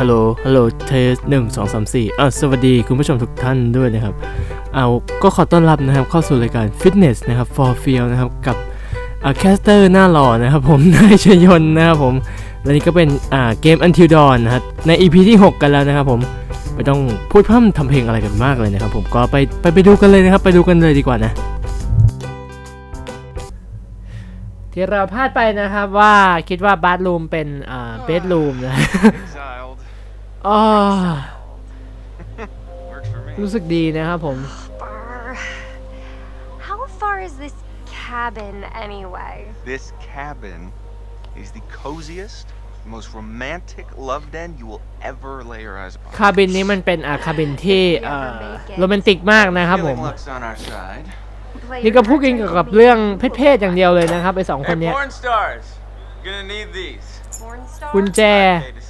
ฮัลโหล ฮัลโหล เทสหนึ่งสองสามสี่อะสวัสดีคุณผู้ชมทุกท่านด้วยนะครับ เอาก็ขอต้อนรับนะครับเข้าสู่รายการ Fitness นะครับ for feel นะครับ กับอ่าแคสเตอร์หน้าหล่อนะครับผม นายชยนต์นะครับผม และนี่ก็เป็นอ่าเกม Until Dawn นะครับ ใน EP ที่ 6 กันแล้วนะครับผม ไม่ต้องพูดพร่ำทำเพลงอะไรกันมากเลยนะครับผม ก็ไปไปไปดูกันเลยนะครับ ไปดูกันเลยดีกว่านะ ที่เราพลาดไปนะครับว่าคิดว่าบาร์รูมเป็นอ่าเบดรูมนะ Exiled. อ๋อ Works for me. รู้สึกดีนะครับผม Brr. How far is this cabin anyway? This cabin is the coziest, most romantic love den you will ever lay your eyes upon. คาบินนี้มันเป็นอ่าคาบินที่เอ่อโรแมนติกมากนะครับผม Feeling luck's on our side. Play นี่ your ก็พูดกัน cards เกี่ยว or กับ leave เรื่องเพศๆอย่างเดียวเลยนะครับไอสองคนเนี้ย porn stars. Gonna need these. porn star? กุญแจ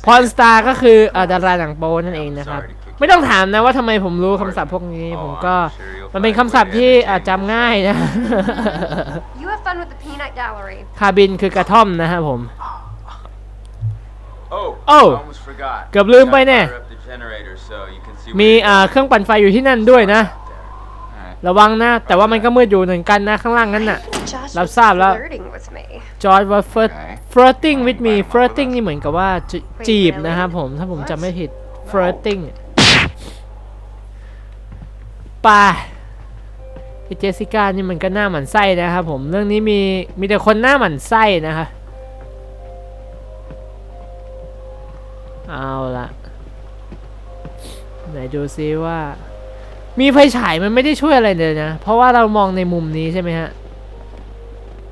พรสตาร์ก็คือเอ่อดาราหนังโป๊นั่นเองนะครับ ไม่ต้องถามนะว่าทำไมผมรู้คำศัพท์พวกนี้ ผมก็มันเป็นคำศัพท์ที่อาจจำง่ายนะ You have fun with the peanut gallery. คาบินคือกระท่อมนะครับผม Oh, Oh. almost forgot. เกือบลืมไปเนี่ย Gotta fire up the generator so you can see มี where อ่า you're เครื่องปั่นไฟอยู่ที่นั่นด้วยนะ Alright. ระวังนะ แต่ว่ามันก็มืดอยู่เหมือนกันนะข้างล่างนั้นน่ะ Josh Làm was sao là- flirting with me. จอร์ดว่า flirt โอเค flirting with me flirting นี่เหมือนกับว่าจจีบนะครับผม ถ้าผมจำไม่ผิด flirting ไป่าไอเจสสิก้านี่มันก็หน้าหมันไส้นะครับผม เรื่องนี้มีมีแต่คนหน้าหมันไส้นะคะเอาละไหนดูซิว่า มีไฟฉายมันไม่ได้ช่วยอะไรเลยนะ เพราะว่าเรามองในมุมนี้ใช่ไหมฮะ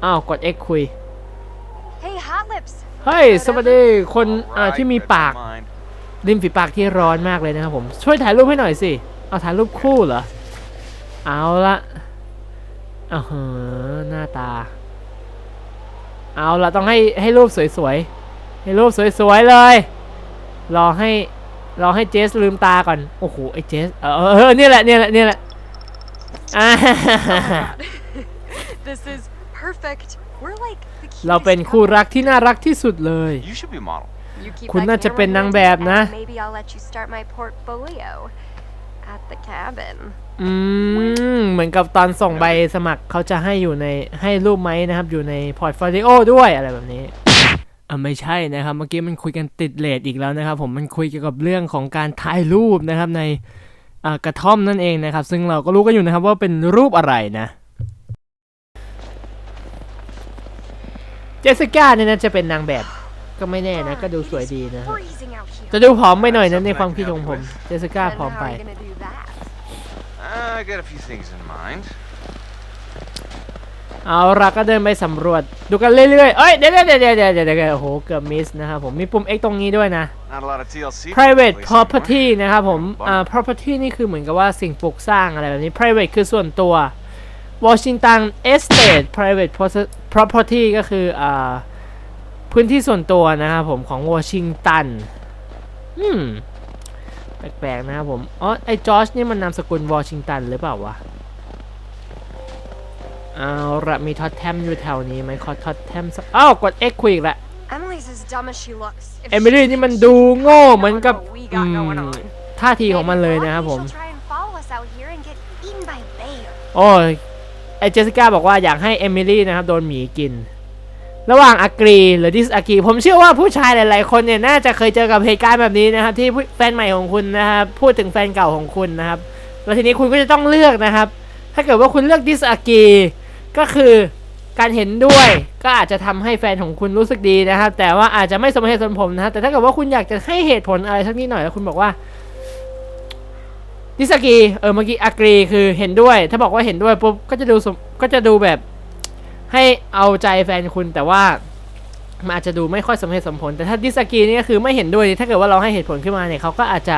อ้าว กด X คุย Hey, Hot Lips. เฮ้ย สวัสดีคนอ่า Alright, ที่มี that's ปาก mine. ริมฝีปากที่ร้อนมากเลยนะครับผม ช่วยถ่ายรูปให้หน่อยสิ เอาถ่ายรูปคู่เหรอ เอาละเอาเหอะหน้าตา เอาละต้องให้ให้รูปสวยๆ ให้รูปสวยๆเลย รอให้ รอให้เจสลืมตาก่อน โอ้โห ไอ้เจสเออเออเออเนี่ยแหละ เนี่ยแหละ เนี่ยแหละอ่า This is perfect. We're like the เรา cutest เป็นคู่ couple. รักที่น่ารักที่สุดเลย You should be a model. You keep คุณ that น่าจะ camera เป็นนาง handy, แบบนะ and Maybe I'll let you start my portfolio at the cabin. อืม เหมือนกับตอนส่งใบสมัครเขาจะให้อยู่ในให้รูปไหมนะครับ อยู่ในพอร์ตโฟลิโอด้วยอะไรแบบนี้ อ่าไม่ใช่นะครับเมื่อกี้มันคุยกันติดเลทอีกแล้วนะครับ ผมมันคุยเกี่ยวกับเรื่องของการถ่ายรูปนะครับในอ่ากระท่อมนั่นเองนะครับ ซึ่งเราก็รู้กันอยู่นะครับว่าเป็นรูปอะไรนะ เจสสิก้าเนี่ยนะจะเป็นนางแบบก็ไม่แน่นะ ก็ดูสวยดีนะจะดูผอมไปหน่อยนะในความคิดของผม เจสสิก้าผอมไป I got a few things in mind. เอาละก็เดินไปสำรวจ ดูกันเรื่อยๆ เอ้ยเดี๋ยวเดี๋ยวเดี๋ยวเดี๋ยวเดี๋ยวโอ้โหเกือบมิสนะครับผมมีปุ่ม X ตรงนี้ด้วยนะ private property นะครับผมอ่า property นี่คือเหมือนกับว่าสิ่งปลูกสร้างอะไรแบบนี้ private คือส่วนตัว Washington Estate private property ก็คืออ่าพื้นที่ส่วนตัวนะครับผมของวอชิงตันอืมแปลกๆนะครับผม อ๋อ ไอ้จอร์จนี่มันนามสกุลวอชิงตันหรือเปล่าวะ เอาละมีท็อตแทมอยู่แถวนี้ไหมขอท็อตแทมสักอ้าวกด X คุยอีกละ Emily's as dumb as she looks. If เอมิลี่ she นี่มัน thinks ดู she's โง่ crazy, เหมือนกับ I don't know what we อื got going ม on. ท่าทีของ Maybe มันเลยนะครับ lucky ผม she'll try and follow us out here and get eaten by a bear. โอ้ยไอเจสสิก้าบอกว่าอยากให้เอมิลี่นะครับโดนหมีกิน ระหว่างอ r รีหรือดิสอ r รีผมเชื่อว่าผู้ชายหลาย ๆ คนเนี่ยน่าจะเคยเจอกับเหตุการณ์แบบนี้นะครับ ที่ผู้แฟนใหม่ของคุณนะครับพูดถึงแฟนเก่าของคุณนะครับ แล้วทีนี้คุณก็จะต้องเลือกนะครับ ถ้าเกิดว่าคุณเลือกดิสอ r รี ก็คือการเห็นด้วยก็อาจจะทำให้แฟนของคุณรู้สึกดีนะครับ แต่ว่าอาจจะไม่สมเหตุสมผลนะครับแต่ถ้าเกิดว่าคุณอยากจะให้เหตุผลอะไรสักนิดหน่อยแล้วคุณบอกว่าดิสกีเออเมื่อกี้อักรีคือเห็นด้วย ถ้าบอกว่าเห็นด้วยปุ๊บก็จะดูสมก็จะดูแบบให้เอาใจแฟนคุณแต่ว่ามันอาจจะดูไม่ค่อยสมเหตุสมผล แต่ถ้าดิสกีนี่ก็คือไม่เห็นด้วยถ้าเกิดว่าเราให้เหตุผลขึ้นมาเนี่ยเขาก็อาจจะ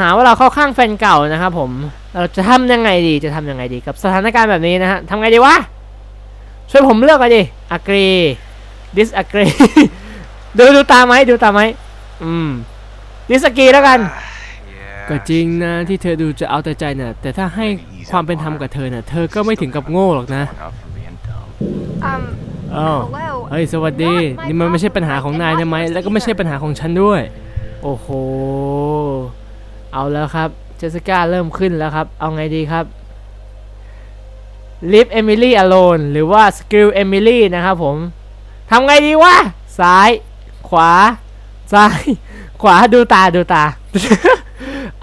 หาว่าเราเข้าข้างแฟนเก่านะครับผมเราจะทำยังไงดีจะทำยังไงดีกับสถานการณ์แบบนี้นะฮะทำไงดีวะช่วยผมเลือกเลยดิอักรีดิสอักรีดูดูตามไหมดูตามไหมอืมดิสกีแล้วกัน Yeah. ก็จริงนะที่เธอดูจะเอาแต่ใจน่ะ แต่ถ้าให้ความเป็นธรรมกับเธอน่ะ เธอก็ไม่ถึงกับโง่หรอกนะ Going up from being dumb. Um, อ้าว Hello. เฮ้ยสวัสดี Not my นี่มันไม่ใช่ปัญหาของนายนะไหม problem, แล้วก็ไม่ใช่ปัญหาของฉันด้วย โอ้โห เอาแล้วครับ เจสสิก้าเริ่มขึ้นแล้วครับ เอาไงดีครับ Leave Emily alone หรือว่า Skill Emily นะครับผมทำไงดีวะซ้าย ขวา ซ้าย ขวาดูตาดูตา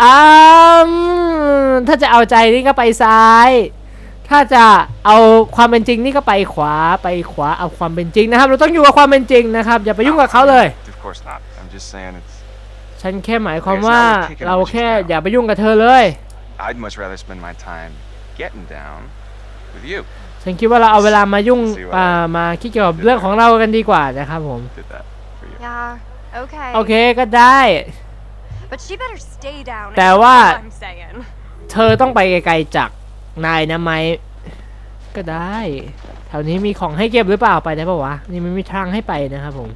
อืมถ้าจะเอาใจนี่ก็ไปซ้าย ถ้าจะเอาความเป็นจริงนี่ก็ไปขวาไปขวาเอาความเป็นจริงนะครับ เราต้องอยู่กับความเป็นจริงนะครับ อย่าไปยุ่งกับเขาเลย Of course not. I'm just saying it's. ฉันแค่หมายความว่าเราแค่อย่าไปยุ่งกับเธอเลย I'd much rather spend my time getting down with you. ฉันคิดว่าเราเอาเวลามายุ่งอ่ามาคิดเกี่ยวกับเรื่องของเรากันดีกว่านะครับผม Did that for you. Yeah. Okay. โอเคก็ได้ But she better stay down. แต่ is ว่า all I'm saying. เธอต้องไปไกลๆจากนายนะไหมก็ได้แถวนี้มีของให้เก็บหรือเปล่าไปได้ปะวะนี่มันมีทางให้ไปนะครับผม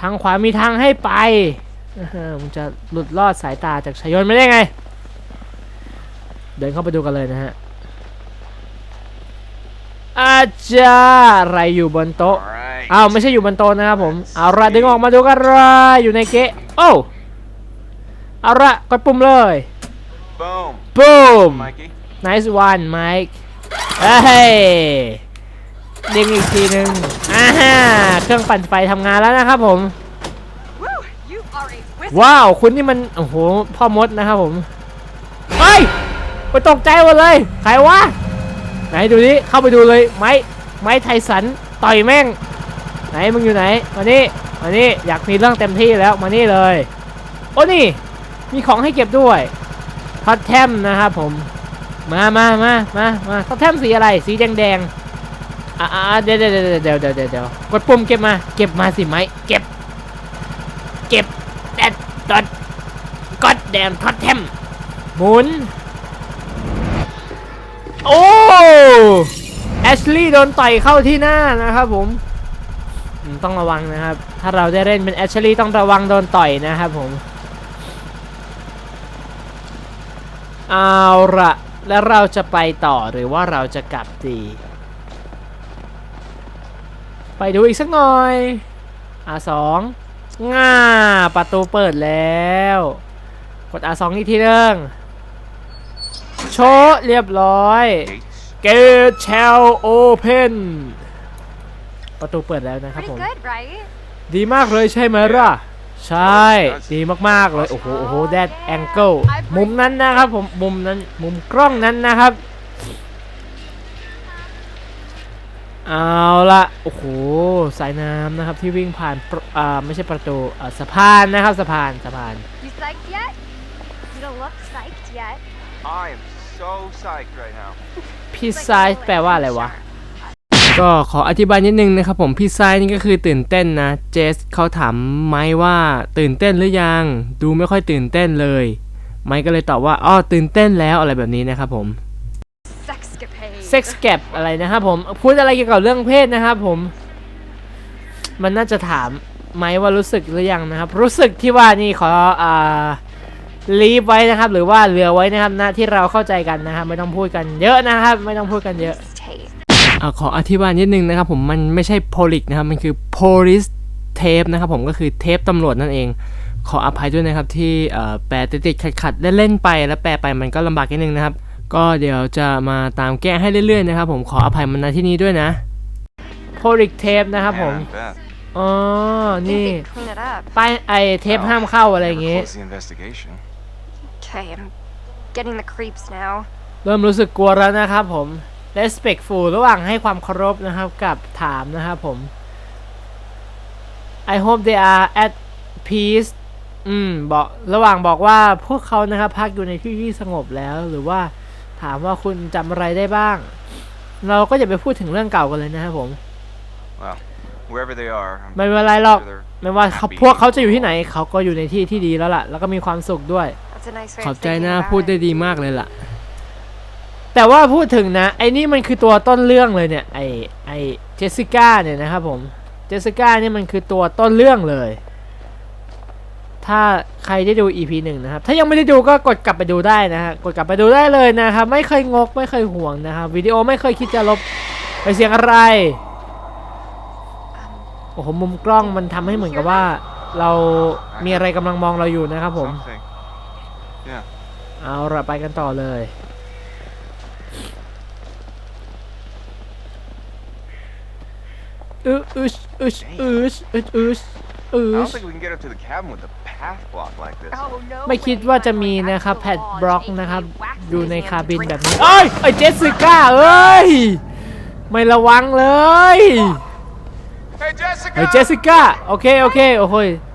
ทางขวามีทางให้ไปอื้อหือ มันจะหลุดรอดสายตาจากชายนไม่ได้ไง เดินเข้าไปดูกันเลยนะฮะ อาจารย์อะไรอยู่บนโต๊ะ Alright. อ้าวไม่ใช่อยู่บนโต๊ะนะครับผมเอาละดึงออกมาดูกันละอยู่ในเกะโอ้เอาละกดปุ่มเลย Boom. ปุ้ม Mikey. nice one Mike เฮ้ยดึงอีกทีหนึ่งอ่าฮะเครื่องปั่นไฟทำงานแล้วนะครับผม Woo! You are a wizard. ว้าวคุณนี่มันโอ้โหพ่อมดนะครับผมเฮ้ยไปตกใจหมดเลยใครวะไหนดูดิเข้าไปดูเลยไม้ไม้ไทสันต่อยแม่ง ไหนมึงอยู่ไหนมานี่มานี่อยากมีเรื่องเต็มที่แล้วมานี่เลย โอ้นี่ มีของให้เก็บด้วยท็อตแทมนะครับผมมามามามามาท็อตแทมสีอะไรสีแดงแดงอ่าเดี๋ยวเดี๋ยวเดี๋ยวเดี๋ยวเดี๋ยวเดี๋ยวกดปุ่มเก็บมา เก็บมาสิไม้เก็บ เก็บ แดดดอดก็ด แดมท็อตแทมหมุน โอ้แอชลีย์โดนต่อยเข้าที่หน้านะครับผม ต้องระวังนะครับ ถ้าเราได้เล่นเป็นแอชลีย์ต้องระวังโดนต่อยนะครับผม เอาละแล้วเราจะไปต่อหรือว่าเราจะกลับดีไปดูอีกสักหน่อย R2 ง่าประตูเปิดแล้ว กด R2 อีกทีนึงโชว์เรียบร้อย Gates. Gate shall open ประตูเปิดแล้วนะครับ Pretty ผม good, right? ดีมากเลยใช่ไหมล่ะ ใช่ ดีมากๆเลย โอ้โห โอ้โห แดดแองเกิล มุมนั้นนะครับผม มุมนั้น มุมกล้องนั้นนะครับ เอาละโอ้โห สายน้ำนะครับที่วิ่งผ่านประอ่า ไม่ใช่ประตู อ่า สะพานนะครับ สะพาน สะพาน You psyched yet? You don't look psyched yet. I am so psyched right now. พี่ไซส์แปลว่าอะไรวะ ก็ขออธิบายนิดนึงนะครับผมพี่ไซส์นี่ก็คือตื่นเต้นนะ เจสเขาถามไม้ว่าตื่นเต้นหรือยัง ดูไม่ค่อยตื่นเต้นเลย ไม้ก็เลยตอบว่าอ๋อตื่นเต้นแล้วอะไรแบบนี้นะครับผม Sexcapade. เซ็กซ์แกปอะไรนะครับผมพูดอะไรเกี่ยวกับเรื่องเพศนะครับผม มันน่าจะถามไหมว่ารู้สึกหรือยังนะครับ รู้สึกที่ว่านี่ขออ่า ลีฟไว้นะครับ หรือว่าเหลือไว้นะครับนะที่เราเข้าใจกันนะครับ ไม่ต้องพูดกันเยอะนะครับ ไม่ต้องพูดกันเยอะ Tape. อ่าขออธิบายนิดนึงนะครับ ผมมันไม่ใช่ police นะครับ มันคือ police tape นะครับผมก็คือเทปตำรวจนั่นเอง ขออภัยด้วยนะครับที่เอ่อแปลติดๆขัดๆเล่นๆไปแล้วแปลไปมันก็ลำบากนิดนึงนะครับ ก็เดี๋ยวจะมาตามแก้ให้เรื่อยๆนะครับ ผมขออภัยมันในที่นี้ด้วยนะ police tape นะครับผม Man, Beth. อ๋อ Think นี่ they clean it up. ป้ายไอเทปห้ามเข้าอะไรอย่าง Never งี้ close the investigation. Okay, I'm getting the creeps now. เริ่มรู้สึกกลัวแล้วนะครับผม respectful ระหว่างให้ความเคารพนะครับกับถามนะครับผม I hope they are at peace อืมบอกระหว่างบอกว่าพวกเขานะครับพักอยู่ในที่ที่สงบแล้ว หรือว่าถามว่าคุณจำอะไรได้บ้าง เราก็อย่าไปพูดถึงเรื่องเก่ากันเลยนะครับผม Well, wherever they are, I'm ไม่เป็นไรหรอก sure they're ไม่ว่าเขา happy พวกเขาจะอยู่ที่ไหน เขาก็อยู่ในที่ที่ดีแล้วล่ะ แล้วก็มีความสุขด้วย That's a nice way ขอบ of ใจ thinking นะ about พูด it. ได้ดีมากเลยล่ะ แต่ว่าพูดถึงนะ ไอ้นี่มันคือตัวต้นเรื่องเลยเนี่ย ไอ้ไอ้เจสสิก้าเนี่ยนะครับผม เจสสิก้านี่มันคือตัวต้นเรื่องเลย ถ้าใครได้ดู EP หนึ่งนะครับ ถ้ายังไม่ได้ดูก็กดกลับไปดูได้นะฮะ กดกลับไปดูได้เลยนะครับ ไม่เคยงกไม่เคยห่วงนะครับวิดีโอไม่เคยคิดจะลบไปเสียงอะไร โอ้โหมุมกล้องมันทำให้เหมือนกับว่า เรามีอะไรกำลังมองเราอยู่นะครับผม Something. Yeah. เอาละไปกันต่อเลยอืออึชอึชอึชอึชอึชอึ I don't ช think we can get up to the cabin with a path block like this. Oh, no ไม่คิด way. ว่าจะ I'm มี like นะครับ actual แพดบล็อก lodge, นะครับ aka wax อยู่ใน museum คาบิน drink แบบนี้ soda. เอ้ยไอ้เจสสิก้าเอ้ย ไม่ระวังเลย Hey, Jessica! ไอ้เจสสิก้าโอเค โอเค โอ้โหย Um, okay.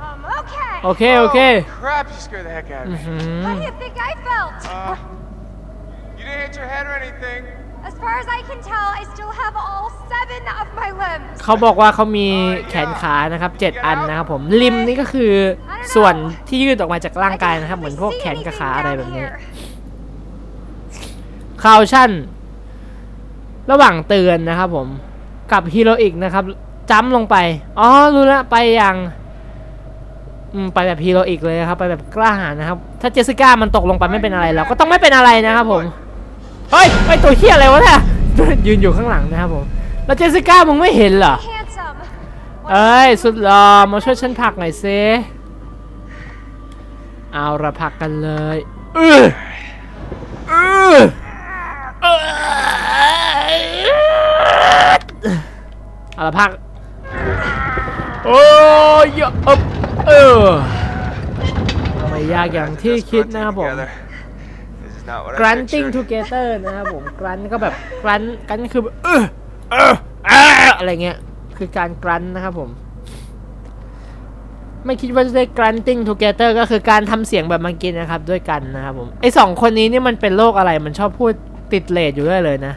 โอเค โอเค Crap, you scared the heck out of อื้อ me. หือ How do you think I felt? Uh, you didn't hit your head or anything. As far as I can tell, I still have all seven of my limbs. เขาบอกว่าเขามีแขนขานะครับเจ็ดอันนะครับผมริมนี่ก็คือส่วนที่ยืดออกมาจากร่างกายนะครับ เหมือนพวกแขนกับขาอะไรแบบนี้ คาวชั่น ระหว่างเตือนนะครับผมกับฮีโรอีกนะครับจ้ำลงไป อ๋อ รู้แล้วไปอย่าง อืมไปแบบฮีโรอีกเลยครับ ไปแบบกล้าหาญนะครับ ถ้าเจสสิก้ามันตกลงไปไม่เป็นอะไรเราก็ต้องไม่เป็นอะไรนะครับผม เฮ้ยไอตัวเฮียอะไรวะเนี่ย ยืนอยู่ข้างหลังนะครับผม แล้วเจสสิก้ามึงไม่เห็นเหรอ เอ้ย สุดหล่อมาช่วยฉันผักหน่อยซิเอาละผักกันเลยเออเออเอาละผัก โอ้ยเยอะอึ๊บ เออไม่ยากอย่างที่คิดนะครับผม Together. This is not what I grunting pictured. together นะครับผม grunt ก็แบบ grunt กันคือแบบเออเออเอออะไรเงี้ย คือการ grunt นะครับผม ไม่คิดว่าจะได้ grunting together ก็คือการทำเสียงแบบเมื่อกี้นะครับ ด้วยกันนะครับผม ไอสองคนนี้นี่มันเป็นโรคอะไร มันชอบพูดติดเลทอยู่ด้วยเลยนะ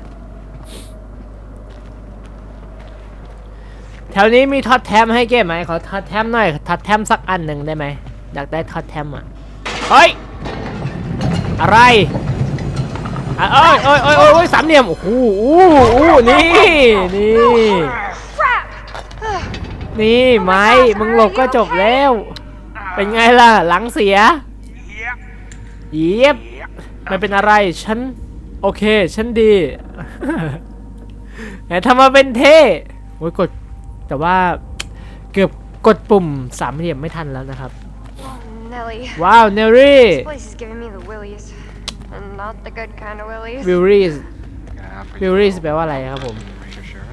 ถวนี้มีท็อตแทมให้เก็บไหมขอท็อตแทมหน่อยท็อตแทมสักอันหนึ่งได้ไหมอยากได้ท็อตแทมอะเฮ้ยอะไรอะเอ้ยเอ้ยเอ้ยเอ้ยสามเหลี่ยมโอ้โหอู้อู้นี่นี่นี่ไม้มึงหลบก็จบแล้ว เป็นไงล่ะหลังเสียเย็บไม่เป็นอะไรฉันโอเคฉันดีแหมทำมาเป็นเท่โอ้ยกด แต่ว่าเกือบกดปุ่มสามเหลี่ยมไม่ทันแล้วนะครับ Oh, Nelly. ว้าวเนลลี่ This place is giving me the willies. And not the good kind of willies. วิลลี่ Gonna offer วิ you ล a ลี่ little แปลว่าอะไรครับผม for your shirt.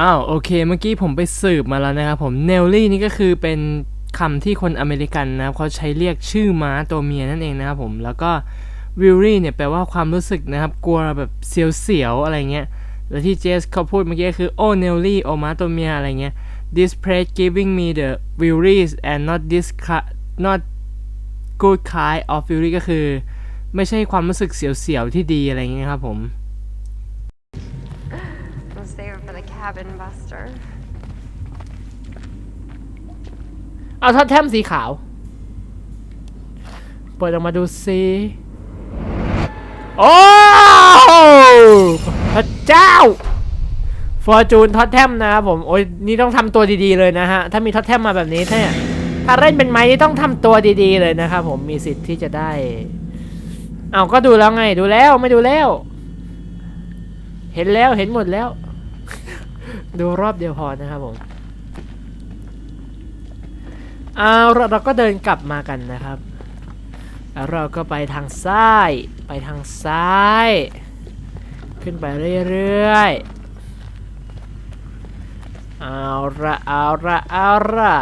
อ้าวโอเคเมื่อกี้ผมไปสืบมาแล้วนะครับผมเนลลี่นี่ก็คือเป็นคำที่คนอเมริกันนะครับเขาใช้เรียกชื่อม้าตัวเมียนั่นเองนะครับผมแล้วก็วิลลี่เนี่ยแปลว่าความรู้สึกนะครับกลัวแบบเสียวๆอะไรเงี้ย แล้วที่เจสเขาพูดเมื่อกี้ก็คือโอ้เนลลี่โอม้าตัวเมียอะไรเงี้ย this place giving me the willies and not this ki- not good kind of willy ก็คือ ไม่ใช่ความรู้สึกเสียวๆที่ดีอะไรเงี้ยครับผม I'll save it for the cabin buster. เอาท็อตแทมสีขาว เปิดออกมาดูซิ โอ้พระ เจ้าฟอร์จูนท็อตแทมนะครับผมโอ้ยนี่ต้องทำตัวดีๆเลยนะฮะ ถ้ามีท็อตแทมมาแบบนี้ถ้าถ้าเล่นเป็นไม้นี่ต้องทำตัวดีๆเลยนะครับผมมีสิทธิ์ที่จะได้ เอาก็ดูแล้วไงดูแล้วไม่ดูแล้ว เห็นแล้วเห็นหมดแล้ว ดูรอบเดียวพอนะครับผมเอาเราก็เดินกลับมากันนะครับแล้วเราก็ไปทางซ้าย ไปทางซ้าย ขึ้นไปเรื่อยๆ เอาละเอาละเอาละ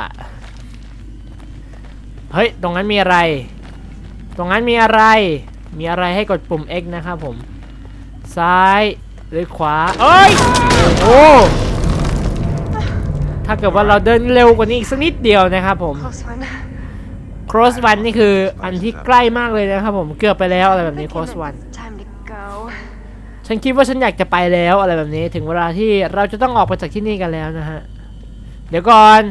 เฮ้ย ตรงนั้นมีอะไร ตรงนั้นมีอะไร มีอะไรให้กดปุ่ม X นะครับผม ซ้ายหรือขวา เอ้ย โอ้ ถ้าเกิดว่าเราเดินเร็วกว่านี้อีกสักนิดเดียวนะครับผม Close one. cross one นี่คืออันที่ใกล้มากเลยนะครับผม เกือบไปแล้วอะไรแบบนี้ Thinking cross one ฉันคิดว่าฉันอยากจะไปแล้วอะไรแบบนี้ ถึงเวลาที่เราจะต้องออกไปจากที่นี่กันแล้วนะฮะ เดี๋ยวก่อน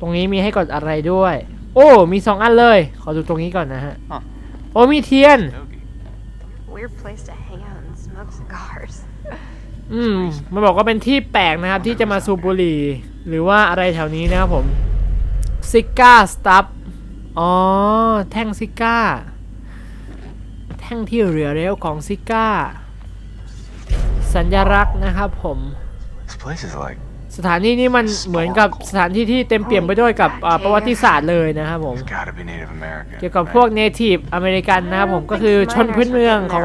ตรงนี้มีให้กดอะไรด้วย โอ้ มีสองอันเลย ขอดูตรงนี้ก่อนนะฮะ Huh. โอ้มีเทียน Yogi. Weird place to hang out and smoke cigars. อืมมันบอกว่าเป็นที่แปลกนะครับ ที่จะมาสูบบุหรี่ หรือว่าอะไรแถวนี้นะครับผมซิก้าสตับอ๋อ แท่งซิก้าแท่งที่เหลือเร็วของซิก้า สัญลักษณ์นะครับผม สถานที่นี้มันเหมือนกับสถานที่ที่เต็มเปี่ยมไปด้วยกับประวัติศาสตร์เลยนะครับผม เกี่ยวกับพวกเนทีฟอเมริกันนะครับผมก็คือชนพื้นเมืองของ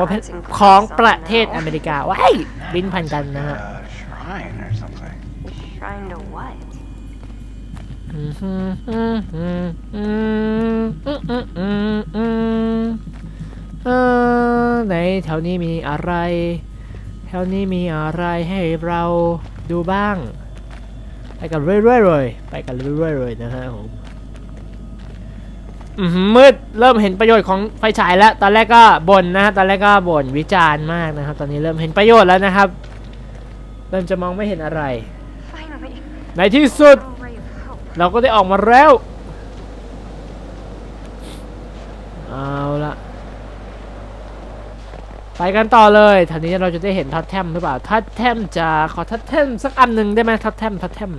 ของประเทศอเมริกาว้ายบินพันกันนะฮะอืมอืมอืมอืมอืมอืมอืม แถวนี้มีอะไร แถวนี้มีอะไรให้เราดูบ้าง ไปกันเรื่อยๆเลยไปกันเรื่อยๆเลยนะฮะผมอือหือมืดเริ่มเห็นประโยชน์ของไฟฉายแล้ว ตอนแรกก็บ่นนะฮะตอนแรกก็บ่นวิจารณ์มากนะครับ ตอนนี้เริ่มเห็นประโยชน์แล้วนะครับ เริ่มจะมองไม่เห็นอะไร Finally, ในที่สุด a ray of hope. เราก็ได้ออกมาแล้ว เอาละไป กันต่อเลยทีนี้เราจะได้เห็นท็อตแทมหรือเปล่าท็อตแทมจะขอท็อตแทมสักอันหนึ่งได้ไหมท็อตแทมท็อตแทม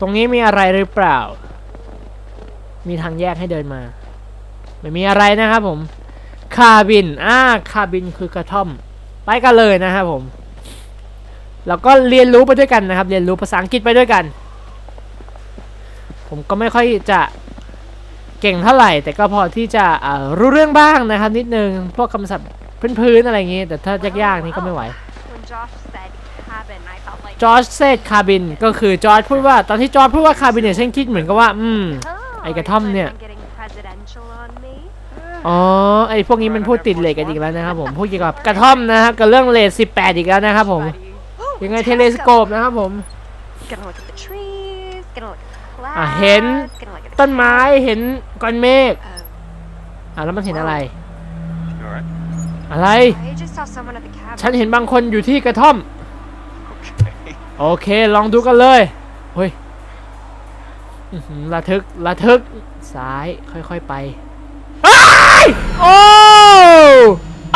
ตรงนี้มีอะไรหรือเปล่า มีทางแยกให้เดินมา ไม่มีอะไรนะครับผม คาบิน อ่า คาบินคือกระท่อม ไปกันเลยนะครับผม แล้วก็เรียนรู้ไปด้วยกันนะครับ เรียนรู้ภาษาอังกฤษไปด้วยกัน ผมก็ไม่ค่อยจะ เก่งเท่าไหร่ แต่ก็พอที่จะอ่ารู้เรื่องบ้างนะครับ นิดนึงพวกคำศัพท์พื้นๆอะไรอย่างงี้ แต่ถ้ายากๆนี่ก็ไม่ไหว When Josh said cabin, I felt like จอร์จเซตคาบินก็คือจอร์จพูดว่าตอนที่จอร์จพูดว่าคาบินเนี่ยฉันคิดเหมือนกับว่า อืม oh, Ay, you kathom plan niya. on getting presidential on me? อ๋อไอพวกนี้มันพูดติดเลทกันอีกแล้วนะครับผมพูดเกี่ยวกับกระท่อมนะครับกับเรื่องเลท18อีกแล้วนะครับผม Buddy. ยังไงเทเลสโกปนะครับผม อะเห็น clouds, gonna look at the ต้นไม้เห็นก้อนเมฆ Oh, อะแล้วมันเห็นอะไร You alright? อะไร I just saw someone at the cabin. ฉันเห็นบางคนอยู่ที่กระท่อม Okay. โอเคลองดูกันเลยเฮ้ยอื้อหือระทึกระทึกซ้ายค่อยๆไปอ้ายโอ้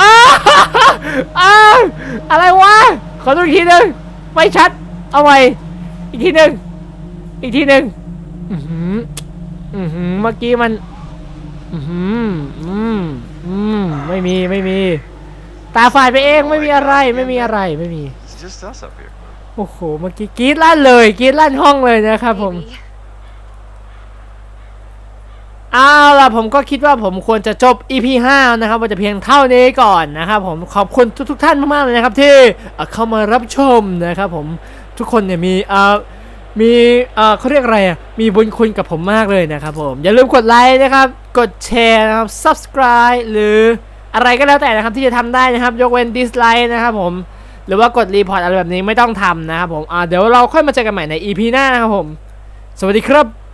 อ้าวอ้าวอะไรวะ ขอดูอีกทีหนึ่งไม่ชัด เอาไว้อีกทีหนึ่งอีกทีหนึ่ง อือหืออือหือเมื่อกี้มัน อือหืออืมอืมไม่มีไม่มี ตาฝ่ายไปเองไม่มีอะไรไม่มีอะไรไม่มี It's just us up here. โอ้โหเมื่อกี้กรีดลั่นเลยกรีดลั่นห้องเลยนะครับผม Maybe. เอาล่ะผมก็คิดว่าผมควรจะจบ EP 5 นะครับว่าจะเพียงเท่านี้ก่อนนะครับผมขอบคุณทุกๆท่านมากๆเลยนะครับที่เอ่อเข้ามารับชมนะครับผมทุกคนเนี่ยมีเอ่อ มีเอ่อเขาเรียกอะไรอะมีบุญคุณกับผมมากเลยนะครับผม อย่าลืมกดไลค์นะครับ กดแชร์นะครับ subscribe หรืออะไรก็แล้วแต่นะครับที่จะทำได้นะครับ ยกเว้น dislike นะครับผม หรือว่ากดรีพอร์ตอะไรแบบนี้ไม่ต้องทำนะครับผมอ่าเดี๋ยวเราค่อยมาเจอกันใหม่ใน EP หน้านะครับผม สวัสดีครับ